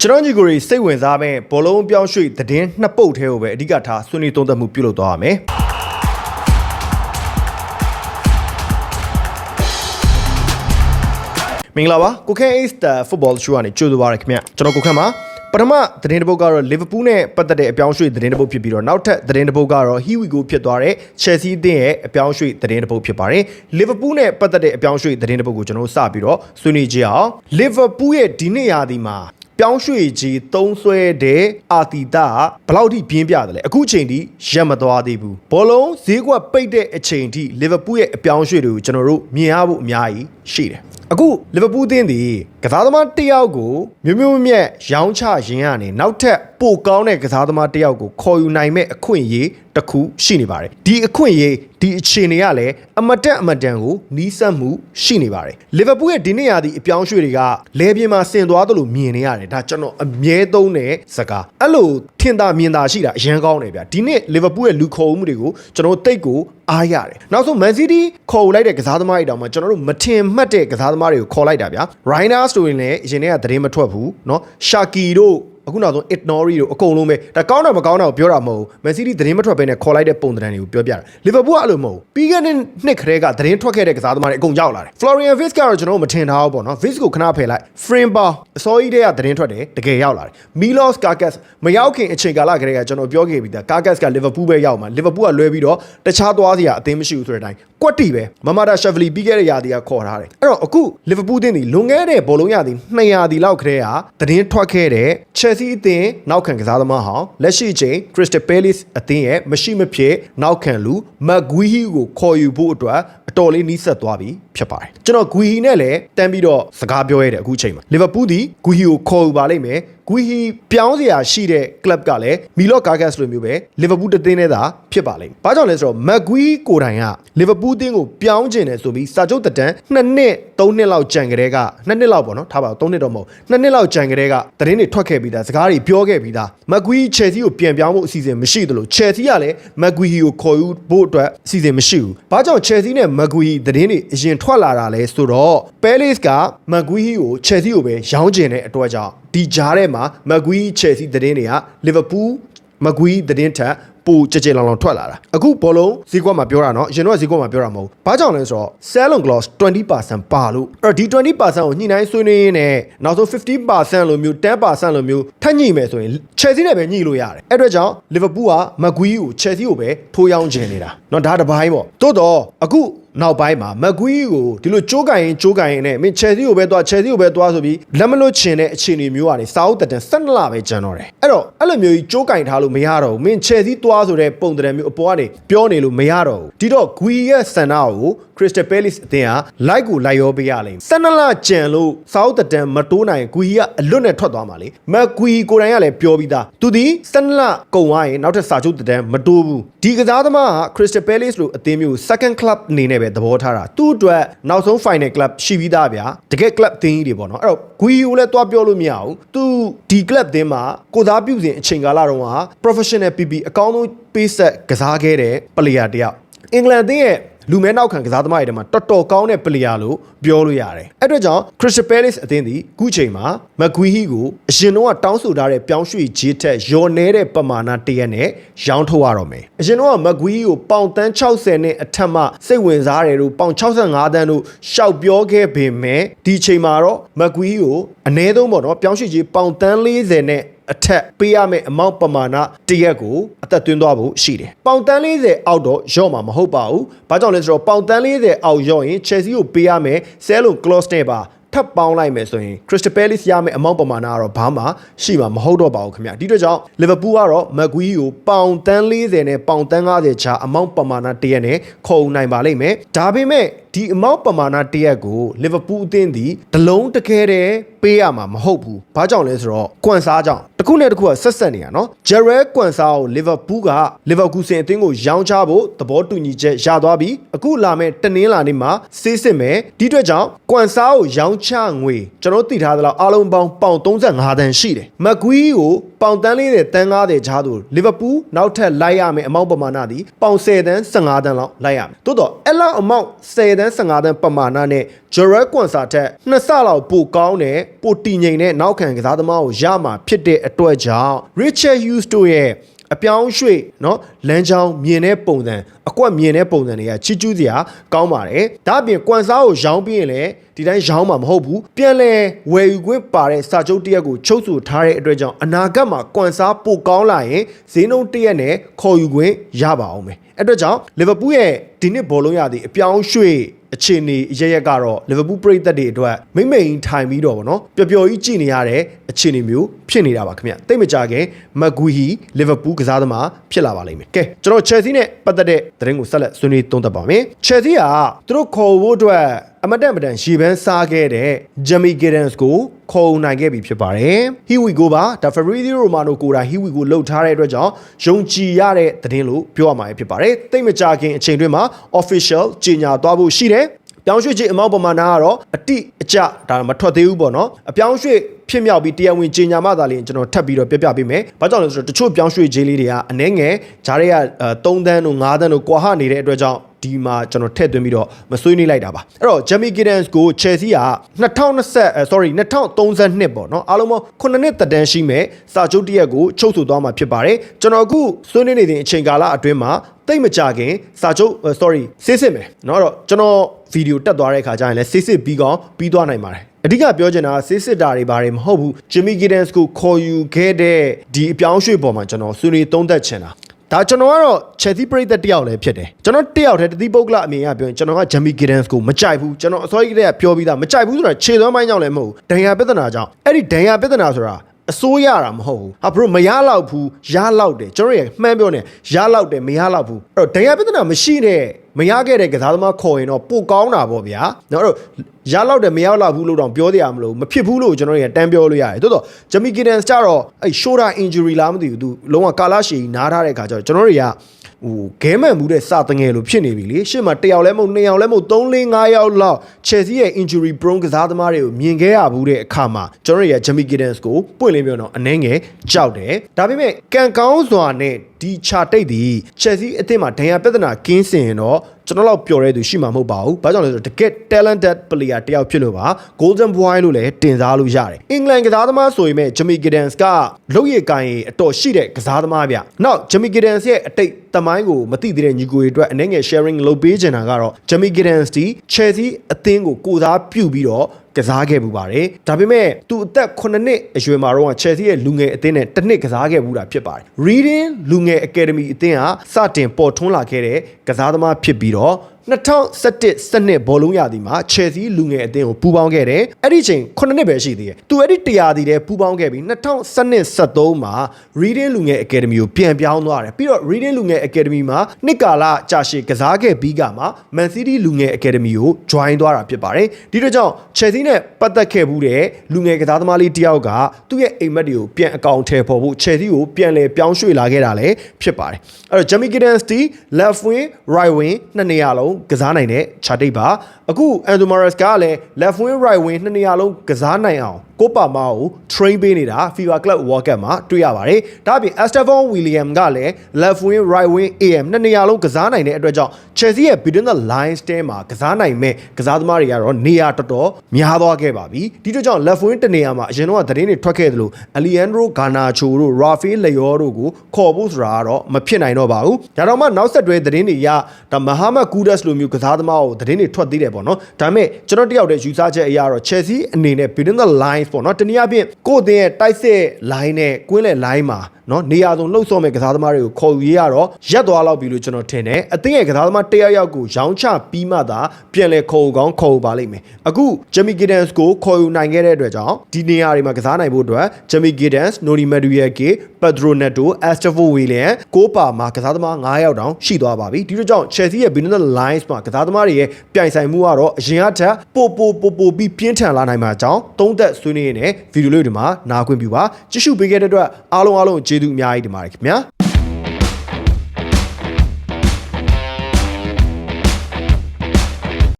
ကျွန်တော်ညီကိုတွေစိတ်ဝင်စားမဲ့ဘောလုံးပြောင်းရွှေ့သတင်းနှစ်ပုတ်ထဲကိုပဲအဓိကထားဆွေးနွေးသုံးသပ်မှုပြုလုပ်သွားရမယ်မင်္ဂလာပါကိုခန့် Ace the football show ကနေကြိုဆိုပါရခင်ဗျကျွန်တော်ကိုခန့်ပါပထမသတင်းတစ်ပုတ်ကတော့ Liverpool နဲ့ပတ်သက်တဲ့အပြောင်းအရွှေ့သတင်းတစ်ပုတ်ဖြစ်ပြီးတော့နောက်ထပ်သတင်းတစ်ပုတ်ကတော့ Here we go ဖြစ်သွားတဲ့ Chelsea အသင်းရဲ့အပြောင်းအရွှေ့သတင်းတစ်ပုတ်ဖြစ်ပါတယ် Liverpool နဲ့ပတ်သက်တဲ့အပြောင်းအရွှေ့သတင်းတစ်ပုတ်ကိုကျွန်တော်တို့စပြီးတော့ဆွေးနွေးကြအောင် Liverpool ရဲ့ဒီနှစ်ရာသီမှာ ပြောင်းရွှေ့ကြီးသုံးဆွဲတဲ့အာတီတာကဘယ်လောက်ထိပြင်းပြတယ်လဲအခုချိန်ထိရက်မသွားသေးဘူးဘောလုံးဈေးကွက်ပိတ်တဲ့အချိန်ထိလီဗာပူးရဲ့အပြောင်းရွှေ့တွေကိုကျွန်တော်တို့မြင်ရဖို့အများကြီးရှိတယ်အခုလီဗာပူးအသင်းဒီကစားသမားတစ်ယောက်ကိုမျိုးမျိုးမြက်ရောင်းချရင်းကနေနောက်ထပ်ပိုကောင်းတဲ့ကစားသမားတစ်ယောက်ကိုခေါ်ယူနိုင်မဲ့အခွင့်အရေးတစ်ခုရှိနေပါတယ်ဒီအခွင့်အရေးဒီအခြေအနေကလည်းအမတက်အမတန်ကိုနီးစပ်မှုရှိနေပါတယ်လီဗာပူးရဲ့ဒီနေ့ရာသီအပြောင်းရွှေ့တွေကလဲပြင်းမှာဆင်သွားသလိုမြင်နေရတယ်ဒါကျွန်တော်အမြဲသုံးတဲ့စကားအဲ့လိုထင်သာမြင်သာရှိတာအရန်ကောင်းတယ်ဗျဒီနေ့လီဗာပူးရဲ့လူခေါ်မှုတွေကိုကျွန်တော်တိတ်ကိုအားရတယ်နောက်ဆုံးမန်စီးတီးခေါ်ယူလိုက်တဲ့ကစားသမားတွေတောင်မှကျွန်တော်တို့မထင်မှတ်တဲ့ကစားသမားတွေကိုခေါ်လိုက်တာဗျရိုင်းနာစတိုရင်လည်းအရင်ကသတင်းမထွက်ဘူးเนาะရှာကီတို့ အခုနောက်ဆုံး Ignore တို့အကုန်လုံးပဲဒါကောင်းတာမကောင်းတာကိုပြောတာမဟုတ်ဘူးမန်စီးတီးသတင်းမထွက်ဘဲနဲ့ခေါ်လိုက်တဲ့ပုံသဏ္ဍာန်တွေကိုပြောပြတာလီဗာပူးကအဲ့လိုမဟုတ်ဘူးပြီးခဲ့တဲ့နှစ်ခရဲကသတင်းထွက်ခဲ့တဲ့ကစားသမားတွေအကုန်ရောက်လာတယ် Florian Wirtz ကတော့ကျွန်တော်တို့မထင်ထားဘူးပေါ့နော် Wirtz ကိုခဏဖယ်လိုက် Frimba အစောကြီးတည်းကသတင်းထွက်တယ်တကယ်ရောက်လာတယ် Milos Karkas မရောက်ခင်အချိန်ကာလကလေးကကျွန်တော်ပြောခဲ့ပြီးသား Karkas ကလီဗာပူးပဲရောက်မှာလီဗာပူးကလွဲပြီးတော့တခြားသွားစရာအသင်းမရှိဘူးဆိုတဲ့အတိုင်းကွက်တီပဲမမာတာရှက်ဖလီပြီးခဲ့တဲ့ရာသီကခေါ်ထားတယ်အဲ့တော့အခုလီဗာပူးအသင်းဒီလွန်ခဲ့တဲ့ဘောလုံးရာသီ200ရာသီလောက်ခရဲကသတင်းထွက်ခဲ့တဲ့ Chelsea အသင်းနောက်ခံကစားသမားဟောင်းလက်ရှိချိန် Crystal Palace အသင်းရဲ့မရှိမဖြစ်နောက်ခံလူ McGuire ကိုခေါ်ယူဖို့အတွက်အတော်လေးနီးစပ်သွားပြီ ဖြစ်ပါတယ်ကျွန်တော်ဂွီဟီနဲ့လည်းတန်းပြီးတော့စကားပြောရတဲ့အခုချိန်မှာလီဗာပူးဒီဂွီဟီကိုခေါ်ယူပါလိမ့်မယ်ဂွီဟီပြောင်းစရာရှိတဲ့ club ကလည်းမီလော့ကာဂတ်လိုမျိုးပဲလီဗာပူးတသင်းနဲ့သာဖြစ်ပါလိမ့်မယ်။ဘာကြောင့်လဲဆိုတော့မက်ဂွီကိုတိုင်ကလီဗာပူးအသင်းကိုပြောင်းကျင်တယ်ဆိုပြီးစာချုပ်တက်တန်း2နှစ်3နှစ်လောက်ကြံကြတဲ့က2နှစ်လောက်ပေါ့နော်ထားပါ3နှစ်တော့မဟုတ်2နှစ်လောက်ကြံကြတဲ့ကသတင်းတွေထွက်ခဲ့ပြီးသားစကားတွေပြောခဲ့ပြီးသားမက်ဂွီချယ်ဆီကိုပြန်ပြောင်းဖို့အစီအစဉ်မရှိသလိုချယ်ဆီကလည်းမက်ဂွီကိုခေါ်ယူဖို့အတွက်အစီအစဉ်မရှိဘူး။ဘာကြောင့်ချယ်ဆီနဲ့မက်ဂွီသတင်းတွေအရင်ထက်လာတာလဲဆိုတော့ပဲလစ်ကမက်ဂွီကိုချယ်ဆီကိုပဲရောင်းကျင်တဲ့အတွက်ကြောင့်ဒီကြားထဲမှာမက်ဂွီချယ်ဆီသတင်းတွေကလီဗာပူးမကွီးသတင်းထက်ပိုကြကြလောင်လောင်ထွက်လာတာအခုဘောလုံးဈေးကွက်မှာပြောတာเนาะရင်တော့ဈေးကွက်မှာပြောတာမဟုတ်ဘာကြောင့်လဲဆိုတော့ sell on gloss 20%ပါလို့အဲ့တော့ဒီ20%ကိုညှိနှိုင်းဆွေးနွေးရင်းနဲ့နောက်ဆုံး50%လိုမျိုး10%လိုမျိုးထပ်ညှိမယ်ဆိုရင် Chelsea နဲ့ပဲညှိလို့ရတယ်အဲ့အတွက်ကြောင့် Liverpool ကမကွီးကို Chelsea ကိုပဲထိုးရောင်းချင်နေတာเนาะဒါတစ်ပိုင်းပေါ့တိုးတော့အခု နောက်ပိုင်းမှာမက်ဂွီးကိုဒီလိုကြိုးကန်ရင်ကြိုးကန်ရင်နဲ့မင်းချယ်ဆီကိုပဲသွားချယ်ဆီကိုပဲသွားဆိုပြီးလက်မလွတ်ချင်တဲ့အခြေအနေမျိုးကနေစာအုပ်တက်တန်12လပဲကျန်တော့တယ်အဲ့တော့အဲ့လိုမျိုးကြီးကြိုးကန်ထားလို့မရတော့ဘူးမင်းချယ်ဆီသွားဆိုတဲ့ပုံတံမျိုးအပေါ်ကနေပြောနေလို့မရတော့ဘူးဒီတော့ဂွီရဲ့ဆန္ဒကို Crystal Palace အသင်းဟာ like ကိုလိုက်ရောပေးရလိမ့်မယ်12လကျန်လို့စာအုပ်တက်တန်မတိုးနိုင်ဂွီကအလွတ်နဲ့ထွက်သွားမှာလေမက်ဂွီကိုယ်တိုင်ကလည်းပြောပြီးသားသူဒီ12လကုန်သွားရင်နောက်ထပ်စာချုပ်တက်တန်မတိုးဘူးဒီကစားသမားက Crystal Palace လို့အသင်းမျိုး second club အနေနဲ့ပဲသဘောထားတာသူ့အတွက်နောက်ဆုံး final club ရှိပြီးသားဗျာတကယ် club သင်းကြီးတွေပေါ့နော်အဲ့တော့ဂွီကိုလည်းတွားပြောလို့မရဘူးသူဒီ club သင်းမှာကိုသားပြုစဉ်အချိန်ကာလတုန်းက professional PP အကောင်းဆုံးပေးဆက်ကစားခဲ့တဲ့ player တယောက်အင်္ဂလန်သင်းရဲ့ လူမဲနောက်ခံကစားသမားတွေထဲမှာတော်တော်ကောင်းတဲ့ပလေယာလို့ပြောလို့ရတယ်။အဲ့အတွက်ကြောင့် Crystal Palace အသင်းဒီခုချိန်မှာမကွီဟီကိုအရင်တော့တောင်းဆိုထားတဲ့ပြောင်းရွှေ့ဂျေးထက်ရော်နေတဲ့ပမာဏတရက်နဲ့ရောင်းထုတ်ရတော့မယ်။အရင်တော့မကွီဟီကိုပေါင်တန်း60နဲ့အထက်မှစိတ်ဝင်စားတယ်လို့ပေါင်65တန်းလို့ရှောက်ပြောခဲ့ပေမဲ့ဒီချိန်မှာတော့မကွီဟီကိုအနည်းဆုံးပေါ့နော်ပြောင်းရွှေ့ဂျေးပေါင်တန်း40နဲ့ အထက်ပေးရမယ့်အမောင့်ပမာဏတရက်ကိုအသက်သွင်းသွားဖို့ရှိတယ်။ပေါင်တန်း40အောက်တော့ရော့မှာမဟုတ်ပါဘူး။ဘာကြောင့်လဲဆိုတော့ပေါင်တန်း40အောက်ရော့ရင် Chelsea ကိုပေးရမယ့် sell လို့ close နဲ့ပါထပ်ပေါင်းလိုက်မယ်ဆိုရင် Crystal Palace ရမယ့်အမောင့်ပမာဏကတော့ဘာမှရှိမှာမဟုတ်တော့ပါဘူးခင်ဗျ။ဒီအတွက်ကြောင့် Liverpool ကတော့ McGuire ကိုပေါင်တန်း40နဲ့ပေါင်တန်း50ချာအမောင့်ပမာဏတရက်နဲ့ခေါ်ယူနိုင်ပါလိမ့်မယ်။ဒါပေမဲ့ ဒီအမောင့်ပမာဏတရက်ကို Liverpool အသင်းဒီဒလုံးတကယ်တည်းပေးရမှာမဟုတ်ဘူး။ဘာကြောင့်လဲဆိုတော့ကွမ်စားကြောင့်တတစ်ခုနဲ့တစ်ခုကဆက်ဆက်နေတာနော်ဂျယ်ရဲကွမ်ဆာကိုလီဗာပူးကလီဗာကူဆင်အသင်းကိုရောင်းချဖို့သဘောတူညီချက်ရသွားပြီးအခုလာမယ့်တနင်္လာနေ့မှာစေးစစ်မယ်ဒီအတွက်ကြောင့်ကွမ်ဆာကိုရောင်းချငွေကျွန်တော်သိထားသလောက်အားလုံးပေါင်းပေါင်35တန်ရှိတယ်မက်ကွီးကိုပေါင်တန်းလေးတဲ့တန်း90ချားသူလီဗာပူးနောက်ထပ်လိုက်ရမယ်အမောက်ပမာဏသည်ပေါင်10တန်း15တန်းလောက်လိုက်ရမယ်တိုးတော့အဲ့လောက်အမောက်10တန15တန်းပမာဏနဲ့ဂျယ်ရဲကွမ်ဆာထက်နှစ်ဆလောက်ပိုကောင်းတဲ့ပိုတည်ငြိမ်တဲ့နောက်ခံကစားသမားကိုရမှာဖြစ်တဲ့အတွက်ကြောင့် Richard Hughes တို့ရဲ့အပြောင်းရွှေ့เนาะလမ်းကြောင်းမြင်တဲ့ပုံစံအကွက်မြင်တဲ့ပုံစံတွေကချီကျူးစရာကောင်းပါတယ်ဒါအပြင်ကွမ်စားကိုရောင်းပြီးရင်လည်းဒီတိုင်းရောင်းမှာမဟုတ်ဘူးပြန်လဲဝယ်ယူခွင့်ပါတဲ့စာချုပ်တစ်ရက်ကိုချုပ်ဆိုထားတဲ့အတွက်ကြောင့်အနာဂတ်မှာကွမ်စားပိုကောင်းလာရင်ဈေးနှုန်းတစ်ရက်နဲ့ခေါ်ယူခွင့်ရပါအောင်မယ်အဲ့အတွက်ကြောင့်လီဗာပူးရဲ့ဒီနှစ်ဘောလုံးရသည်အပြောင်းရွှေ့ အခြေအနေရရက်ကတော့လီဗာပူးပရိသတ်တွေအတွက်မိမ့်မိန်ထိုင်ပြီးတော့ဗောနော်ပျော်ပျော်ကြီးကြည့်နေရတဲ့အခြေအနေမျိုးဖြစ်နေတာပါခင်ဗျတိတ်မကြခင်မက်ဂူဟီလီဗာပူးကစားသမားဖြစ်လာပါလိမ့်မယ်ကဲကျွန်တော်ချယ်ဆီနဲ့ပတ်သက်တဲ့သတင်းကိုဆက်လက်ဆွေးနွေးသုံးသပ်ပါမယ်ချယ်ဆီကသူတို့ခေါ်ဖို့အတွက်အမတန်မတန်ရှေပန်းစားခဲ့တဲ့ဂျမီဂီဒန်စ်ကိုခေါ်နိုင်ခဲ့ပြီဖြစ်ပါတယ်ဟီဝီကိုပါဒါဖရီဒီရိုမာနိုကိုဒါဟီဝီကိုလှုပ်ထားတဲ့အတွက်ကြောင့်ယုံကြည်ရတဲ့သတင်းလို့ပြောရမှာဖြစ်ပါတယ်တိတ်မကြခင်အချိန်တွင်းမှာ official ကြေညာသွားဖို့ရှိတယ်ပြောင်းရွှေ့ခြင်းအမောက်ပမာဏကတော့အတိအကျဒါမထွက်သေးဘူးပေါ့နော်အပြောင်းရွှေ့ဖြစ်မြောက်ပြီးတရားဝင်ကြီးညာမှသာလျှင်ကျွန်တော်ထပ်ပြီးတော့ပြပြပေးမယ်။ဘာကြောင့်လဲဆိုတော့တချို့ပြောင်းရွှေ့ခြင်းလေးတွေကအနှဲငယ်ဂျားတွေက3တန်းတို့5တန်းတို့ကွာဟနေတဲ့အတွက်ကြောင့် ဒီမှာကျွန်တော်ထည့်သွင်းပြီးတော့မဆွေးနွေးလိုက်တာပါအဲ့တော့ Jamie Giddens ကို Chelsea က2020 sorry 2032ပေါ့နော်အားလုံးပေါင်း9နှစ်သက်တမ်းရှိမဲ့စာချုပ်တစ်ရက်ကိုချုပ်ဆိုသွားမှာဖြစ်ပါတယ်ကျွန်တော်အခုဆွေးနွေးနေတဲ့အချိန်ကာလအတွင်းမှာတိတ်မကြခင်စာချုပ် sorry ဆေးစစ်မယ်เนาะအဲ့တော့ကျွန်တော်ဗီဒီယိုတက်သွားတဲ့ခါကျရင်လည်းဆေးစစ်ပြီးကောင်းပြီးသွားနိုင်ပါတယ်အဓိကပြောချင်တာဆေးစစ်တာတွေဘာတွေမဟုတ်ဘူး Jimmy Giddens ကိုခေါ်ယူခဲ့တဲ့ဒီအပြောင်းရွှေ့ပေါ်မှာကျွန်တော်ဆွေးနွေးသုံးသပ်ချင်တာ ဒါကျွန်တော်ကတော့ Chelsea ပရိသတ်တယောက်လည်းဖြစ်တယ်ကျွန်တော်တယောက်တည်းတတိပုဂ္ဂလအမြင်အရပြောရင်ကျွန်တော်က Jamie Giddens ကိုမကြိုက်ဘူးကျွန်တော်အစောကြီးကတည်းကပြောပြီးသားမကြိုက်ဘူးဆိုတာခြေသွမ်းပိုင်းကြောင့်လည်းမဟုတ်ဘူးဒဏ်ရာပြဿနာကြောင့်အဲ့ဒီဒဏ်ရာပြဿနာဆိုတာ အစိုးရတာမဟုတ်ဘူးဟာဘရိုမရလောက်ဘူးရလောက်တယ်ကျွန်တော်ရဲ့မှန်းပြောနေရလောက်တယ်မရလောက်ဘူးအဲ့တော့ဒဏ်ရာပြဿနာမရှိတဲ့မရခဲ့တဲ့ကစားသမားခေါ်ရင်တော့ပိုကောင်းတာပေါ့ဗျာနော်အဲ့တော့ရလောက်တယ်မရလောက်ဘူးလို့တော့ပြောတရားမလို့မဖြစ်ဘူးလို့ကျွန်တော်ရဲ့တန်းပြောလို့ရတယ်တိုးတော့ဂျမီကီဒန်စ်ကြတော့အဲ့ shoulder injury လားမသိဘူးသူလုံးဝကာလာရှည်နားထားတဲ့ခါကျတော့ကျွန်တော်တွေက ဟိုဂဲမှန်မှုတဲ့စတငယ်လို့ဖြစ်နေပြီလေရှေ့မှာတစ်ယောက်လဲမဟုတ်နှစ်ယောက်လဲမဟုတ်3 4 5ယောက်လောက် Chelsea ရဲ့ injury prone ကစားသမားတွေကိုမြင်ခဲ့ရဘူးတဲ့အခါမှာကျွန်တော်ရဲ့ Jamie Giddens ကိုပွင့်လင်းပြောတော့အနှဲငယ်ကြောက်တယ်ဒါပေမဲ့ကန်ကောင်းစွာနဲ့ဒီချာတိတ်ဒီ Chelsea အသင်းမှာဒဏ်ရာပြဿနာကင်းစင်ရင်တော့ကျွန်တော်တို့ပြောရဲသူရှိမှာမဟုတ်ပါဘူး။ဘာကြောင့်လဲဆိုတော့တကယ် talented player တယောက်ဖြစ်လို့ပါ Golden Boy လို့လည်းတင်စားလို့ရတယ်။အင်္ဂလန်ကစားသမားဆိုရင်မဲ့ Jamie Giddens ကလုပ်ရည်ကိုင်ရည်အတော်ရှိတဲ့ကစားသမားဗျ။နောက် Jamie Giddens ရဲ့အတိတ်တမိုင်းကိုမသိသေးတဲ့ညီကိုတွေအတွက်အနေငယ် sharing လုပ်ပေးချင်တာကတော့ Jamie Giddens ဒီ Chelsea အသင်းကိုကိုစားပြုပြီးတော့ ကစားခဲ့မှုပါတယ်ဒါပေမဲ့သူအသက်9နှစ်အရွယ်မှာတော့ Chelsea ရဲ့လူငယ်အသင်းနဲ့တစ်နှစ်ကစားခဲ့မှုတာဖြစ်ပါတယ် Reading လူငယ် Academy အသင်းဟာစတင်ပေါ်ထွန်းလာခဲ့တဲ့ကစားသမားဖြစ်ပြီးတော့ 2017စနစ်ဘောလုံးရာသီမှာ Chelsea လူငယ်အသင်းကိုပူးပေါင်းခဲ့တယ်အဲ့ဒီချိန်9နှစ်ပဲရှိသေးတယ်သူအဲ့ဒီတရားသီတဲ့ပူးပေါင်းခဲ့ပြီး2012 73မှာ Reading လူငယ် Academy ကိုပြန်ပြောင်းသွားတယ်ပြီးတော့ Reading လူငယ် Academy မှာနှစ်ကာလကြာရှည်ကစားခဲ့ပြီးကမှ Man City လူငယ် Academy ကို join သွားတာဖြစ်ပါတယ်ဒီတော့ကြောင့် Chelsea နဲ့ပတ်သက်ခဲ့မှုတဲ့လူငယ်ကစားသမားလေးတယောက်ကသူ့ရဲ့အိမ်မက်တွေကိုပြန်အကောင့်ထဲပေါ်ဖို့ Chelsea ကိုပြန်လဲပြောင်းရွှေ့လာခဲ့တာလည်းဖြစ်ပါတယ်အဲ့တော့ Jamie Giddens တီ left wing right wing နှစ်နေရာလုံးကစားနိုင်တဲ့ခြာတိတ်ပါအခု Anthony Morris ကလည်း left wing right wing နှစ်နေရာလုံးကစားနိုင်အောင်ကိုပါမာကို train ပေးနေတာ FIFA Club World Cup မှာတွေ့ရပါတယ်ဒါအပြင် Estevon William ကလည်း left wing right wing AM နှစ်နေရာလုံးကစားနိုင်တဲ့အတွက်ကြောင့် Chelsea ရဲ့ between the lines တဲမှာကစားနိုင်မဲ့ကစားသမားတွေကတော့နေရာတော်တော်များသွားခဲ့ပါပြီဒီတို့ကြောင့် left wing တနေရာမှာအရင်တော့သတင်းတွေထွက်ခဲ့သလို Alejandro Garnacho တို့ Rafael Leao တို့ကိုခေါ်ဖို့ဆိုတာကတော့မဖြစ်နိုင်တော့ပါဘူးဒါတော့မှနောက်ဆက်တွဲသတင်းတွေရဒါ Mohamed Kudus လိုမျိုးကစားသမားကိုသတင်းတွေထွက်သေးတယ်ပေါ့နော်ဒါပေမဲ့ကျွန်တော်တယောက်တည်းယူဆချက်အရာတော့ Chelsea အနေနဲ့ between the lines ပေါ့နော်တနည်းအားဖြင့်ကိုယ့်အသင်းရဲ့တိုက်စစ် line နဲ့ကွင်းလယ် line မှာ နော်နေရာဆုံးလှုပ်ဆော့မဲ့ကစားသမားတွေကိုခေါ်ယူရတော့ရက်သွားလောက်ပြီလို့ကျွန်တော်ထင်တယ်အသင်းရဲ့ကစားသမားတစ်ယောက်ယောက်ကိုရောင်းချပြီးမှသာပြန်လဲခေါ်ယူကောင်းခေါ်ယူပါလိမ့်မယ်အခုဂျမီဂီဒန်စ်ကိုခေါ်ယူနိုင်ခဲ့တဲ့အတွက်ကြောင့်ဒီနေရာတွေမှာကစားနိုင်ဖို့အတွက်ဂျမီဂီဒန်စ်နိုနီမက်ဒူယက်ကေပက်ဒရိုနက်တိုအက်စတဖိုဝီလန်ကိုပါမှာကစားသမား9ယောက်တောင်ရှိသွားပါပြီဒီလိုကြောင့် Chelsea ရဲ့ Business Lines မှာကစားသမားတွေရဲ့ပြိုင်ဆိုင်မှုကတော့အရင်ကထက်ပိုပိုပိုပိုပြီးပြင်းထန်လာနိုင်မှာအကြောင်းသုံးသက်ဆွေးနွေးရတဲ့ဗီဒီယိုလေးတွေမှာနားခွင့်ပြုပါကြည့်ရှုပေးခဲ့တဲ့အတွက်အားလုံးအားလုံးကျေးဇူးအများကြီးတင်ပါတယ်ခင်ဗျာ